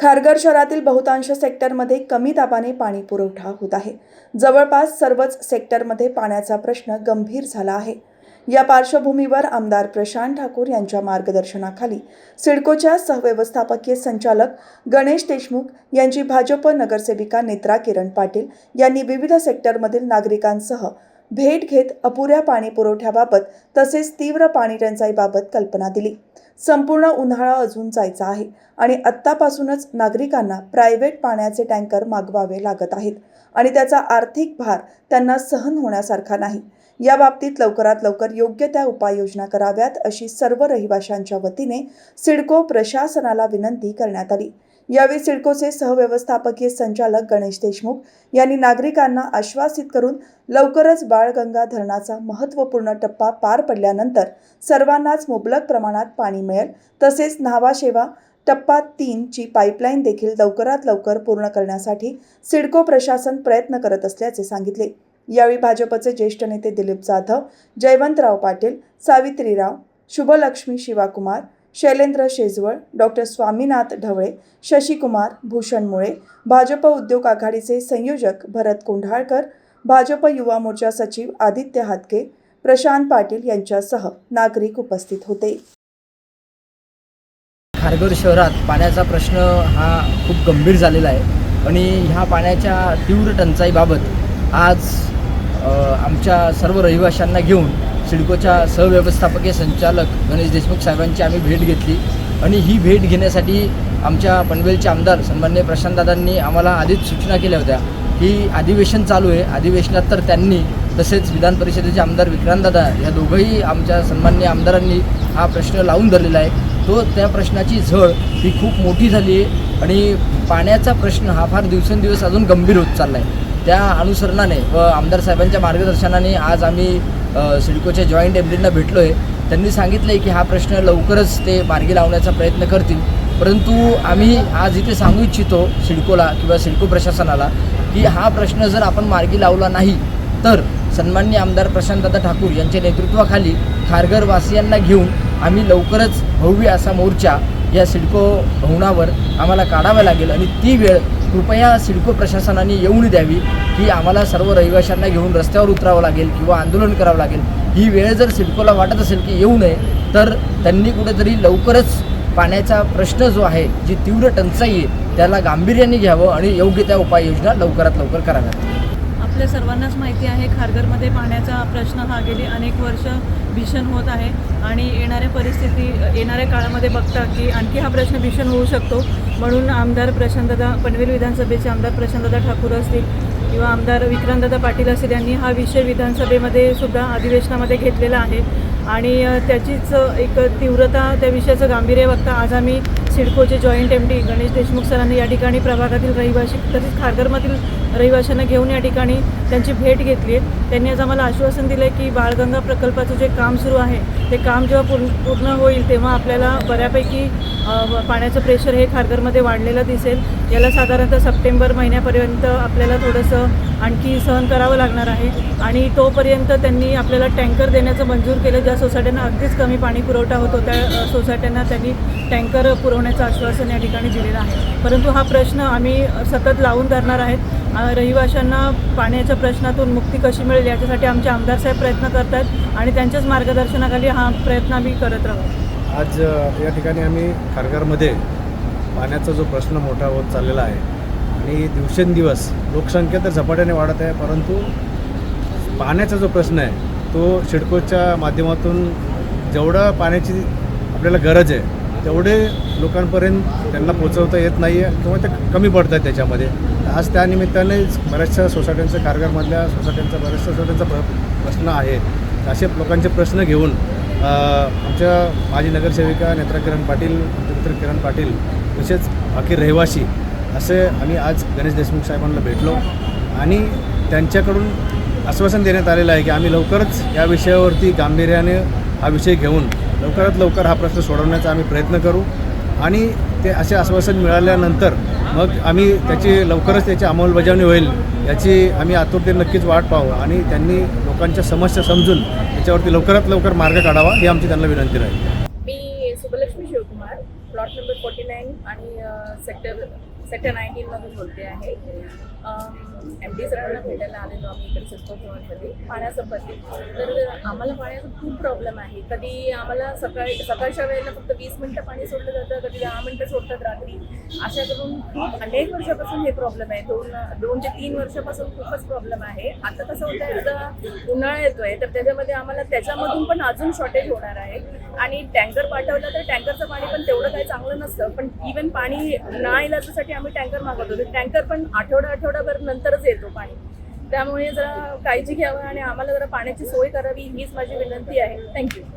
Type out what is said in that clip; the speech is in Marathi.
खारघर शहरातील बहुतांश सेक्टरमध्ये कमी दाबाने पाणी पुरवठा होत आहे. जवळपास सर्वच सेक्टरमध्ये पाण्याचा प्रश्न गंभीर झाला आहे. या पार्श्वभूमीवर आमदार प्रशांत ठाकूर यांच्या मार्गदर्शनाखाली सिडकोच्या सहव्यवस्थापकीय संचालक गणेश देशमुख यांची भाजप नगरसेविका नेत्रा किरण पाटील यांनी विविध सेक्टरमधील नागरिकांसह भेट घेत अपुऱ्या पाणी पुरवठ्याबाबत तसेच तीव्र पाणी टंचाईबाबत कल्पना दिली. संपूर्ण उन्हाळा अजून जायचा आहे आणि आत्तापासूनच नागरिकांना प्रायव्हेट पाण्याचे टँकर मागवावे लागत आहेत आणि त्याचा आर्थिक भार त्यांना सहन होण्यासारखा नाही. या बाबतीत लवकरात लवकर योग्य त्या उपाययोजना कराव्यात अशी सर्व रहिवाशांच्या वतीने सिडको प्रशासनाला विनंती करण्यात आली. यावेळी सिडकोचे सहव्यवस्थापकीय संचालक गणेश देशमुख यांनी नागरिकांना आश्वासित करून लवकरच बाळगंगा धरणाचा महत्त्वपूर्ण टप्पा पार पडल्यानंतर सर्वांनाच मुबलक प्रमाणात पाणी मिळेल. तसेच न्हावाशेवा टप्पा तीनची पाईपलाईन देखील लवकरात लवकर पूर्ण करण्यासाठी सिडको प्रशासन प्रयत्न करत असल्याचे सांगितले. यावेळी भाजपचे ज्येष्ठ नेते दिलीप जाधव जयवंतराव पाटील सावित्रीराव शुभलक्ष्मी शिवाकुमार शैलेंद्र शेजवळ डॉक्टर स्वामीनाथ ढवळे शशिकुमार भूषण मुळे भाजप उद्योग आघाडीचे संयोजक भरत कोंढाळकर भाजप युवा मोर्चा सचिव आदित्य हातके प्रशांत पाटील यांच्यासह नागरिक उपस्थित होते. खारघर शहरात पाण्याचा प्रश्न हा खूप गंभीर झालेला आहे आणि ह्या पाण्याच्या तीव्र टंचाईबाबत आज आमच्या सर्व रहिवाशांना घेऊन सिडकोच्या सहव्यवस्थापकीय संचालक गणेश देशमुख साहेबांची आम्ही भेट घेतली. आणि ही भेट घेण्यासाठी आमच्या पनवेलचे आमदार सन्मान्य प्रशांतदादांनी आम्हाला आधीच सूचना केल्या होत्या की अधिवेशन चालू आहे. अधिवेशनात तर त्यांनी तसेच विधान परिषदेचे आमदार विक्रांतदादा या दोघंही आमच्या सन्मान्य आमदारांनी हा प्रश्न लावून धरलेला आहे. तो त्या प्रश्नाची झळ ही खूप मोठी झाली आहे आणि पाण्याचा प्रश्न हा फार दिवसेंदिवस अजून गंभीर होत चालला आहे त्या अनुसरणाने व आमदार साहेबांच्या मार्गदर्शनाने आज आम्ही सिडकोच्या जॉईंट एमडींना भेटलो आहे त्यांनी सांगितलं आहे की हा प्रश्न लवकरच ते मार्गी लावण्याचा प्रयत्न करतील. परंतु आम्ही आज इथे सांगू इच्छितो सिडकोला किंवा सिडको प्रशासनाला की हा प्रश्न जर आपण मार्गी लावला नाही तर सन्मान्य आमदार प्रशांतदादा ठाकूर यांच्या नेतृत्वाखाली खारघर वासियांना घेऊन आम्ही लवकरच भव्य असा मोर्चा या सिडको भवनावर आम्हाला काढावा लागेल आणि ती वेळ कृपया सिडको प्रशासनाने येऊन द्यावी की आम्हाला सर्व रहिवाशांना घेऊन रस्त्यावर उतरावं लागेल किंवा आंदोलन करावं लागेल. ही वेळ जर सिडकोला वाटत असेल की येऊ नये तर त्यांनी कुठेतरी लवकरच पाण्याचा प्रश्न जो आहे जी तीव्र टंचाई आहे त्याला गांभीर्याने घ्यावं आणि योग्य त्या उपाययोजना लवकरात लवकर कराव्यात. आपल्या सर्वांनाच माहिती आहे खारघरमध्ये पाण्याचा प्रश्न हा गेली अनेक वर्ष भीषण होत आहे आणि येणाऱ्या परिस्थिती येणाऱ्या काळामध्ये बघता की आणखी हा प्रश्न भीषण होऊ शकतो. म्हणून आमदार प्रशांतदा पनवेल विधानसभेचे आमदार प्रशांतदा ठाकूर असतील किंवा आमदार विक्रांतदा पाटील असतील यांनी हा विषय विधानसभेमध्ये सुद्धा अधिवेशनामध्ये घेतलेला आहे. आणि त्याचीच एक तीव्रता त्या विषयाचं गांभीर्य बघता आज आम्ही सिडकोचे joint M D Ganesh Deshmukh सरांनी या ठिकाणी प्रभागातील रहिवासी तसेच खारघरमधील रहिवाशांना घेऊन या ठिकाणी त्यांची भेट घेतली आहे. त्यांनी आज आम्हाला आश्वासन दिलं आहे की बाळगंगा प्रकल्पाचं जे काम सुरू आहे ते काम जेव्हा पूर्ण पूर्ण होईल तेव्हा आपल्याला बऱ्यापैकी पाण्याचं प्रेशर हे खारघरमध्ये वाढलेलं दिसेल. याला साधारणतः सप्टेंबर महिन्यापर्यंत आपल्याला थोडंसं आणखी सहन करावं लागणार आहे आणि तोपर्यंत त्यांनी आपल्याला टँकर देण्याचं मंजूर केलं. ज्या सोसायट्यांना अगदीच कमी पाणी पुरवठा होतो त्या सोसायट्यांना त्यांनी टँकर पुरव वाढवण्याचं आश्वासन या ठिकाणी दिलेलं आहे. परंतु हा प्रश्न आम्ही सतत लावून धरणार आहेत. रहिवाशांना पाण्याच्या प्रश्नातून मुक्ती कशी मिळेल याच्यासाठी आमचे आमदार साहेब प्रयत्न करत आहेत आणि त्यांच्याच मार्गदर्शनाखाली हा प्रयत्न आम्ही करत राहू. आज या ठिकाणी आम्ही खारघरमध्ये पाण्याचा जो प्रश्न मोठा होत चाललेला आहे आणि दिवसेंदिवस लोकसंख्या तर झपाट्याने वाढत आहे परंतु पाण्याचा जो प्रश्न आहे तो शिडकोच्या माध्यमातून जेवढं पाण्याची आपल्याला गरज आहे तेवढे लोकांपर्यंत त्यांना पोचवता येत नाही आहे किंवा ते कमी पडत आहेत त्याच्यामध्ये. आज त्यानिमित्ताने बऱ्याचशा सोसायट्यांच्या कारगारमधल्या सोसायट्यांचा बऱ्याचशा सोसायट्यांचा प्र प्रश्न आहे. असे लोकांचे प्रश्न घेऊन आमच्या माजी नगरसेविका नेत्रा किरण पाटील आमचे मित्र किरण पाटील तसेच बाकी रहिवासी असे आम्ही आज गणेश देशमुख साहेबांना भेटलो आणि त्यांच्याकडून आश्वासन देण्यात आलेलं आहे की आम्ही लवकरच या विषयावरती गांभीर्याने हा विषय घेऊन लवकरात लवकर हा प्रश्न सोडवण्याचा आम्ही प्रयत्न करू. आणि ते असे आश्वासन मिळाल्यानंतर मग आम्ही त्याची लवकरच त्याची अंमलबजावणी होईल याची आम्ही आतुरते नक्कीच वाट पाहू. आणि त्यांनी लोकांच्या समस्या समजून त्याच्यावरती लवकरात लवकर मार्ग काढावा ही आमची त्यांना विनंती राहील. मी Subbalakshmi Shivkumar plot number forty nine आणि सेक्टर सेक्टर नाईन्टीनमधून बोलते आहे एम डी सरांना भेटायला आलेलो आम्ही इकडे सिस्को भवनमध्ये पाण्यासंबंधी. तर आम्हाला पाण्याचा खूप प्रॉब्लेम आहे. कधी आम्हाला सकाळी सकाळच्या वेळेला फक्त वीस मिनटं पाणी सोडलं जातं कधी दहा मिनटं सोडतात रात्री. अशा करून खूप अनेक वर्षापासून हे प्रॉब्लेम आहे. दोन दोन ते तीन वर्षापासून खूपच प्रॉब्लेम आहे. आता कसं होतं आहे आता उन्हाळा येतो आहे तर त्याच्यामध्ये आम्हाला त्याच्यामधून पण अजून शॉर्टेज होणार आहे. आणि टँकर पाठवलं तर टँकरचं पाणी पण तेवढं काही चांगलं नसतं. पण इवन पाणी ना इलाजासाठी आम्ही टँकर मागवतो. तर टँकर पण आठवडा आठवडाभर नंतरच येतो पाणी. त्यामुळे जरा काळजी घ्यावं आणि आम्हाला जरा पाण्याची सोय करावी हीच माझी विनंती आहे. थँक्यू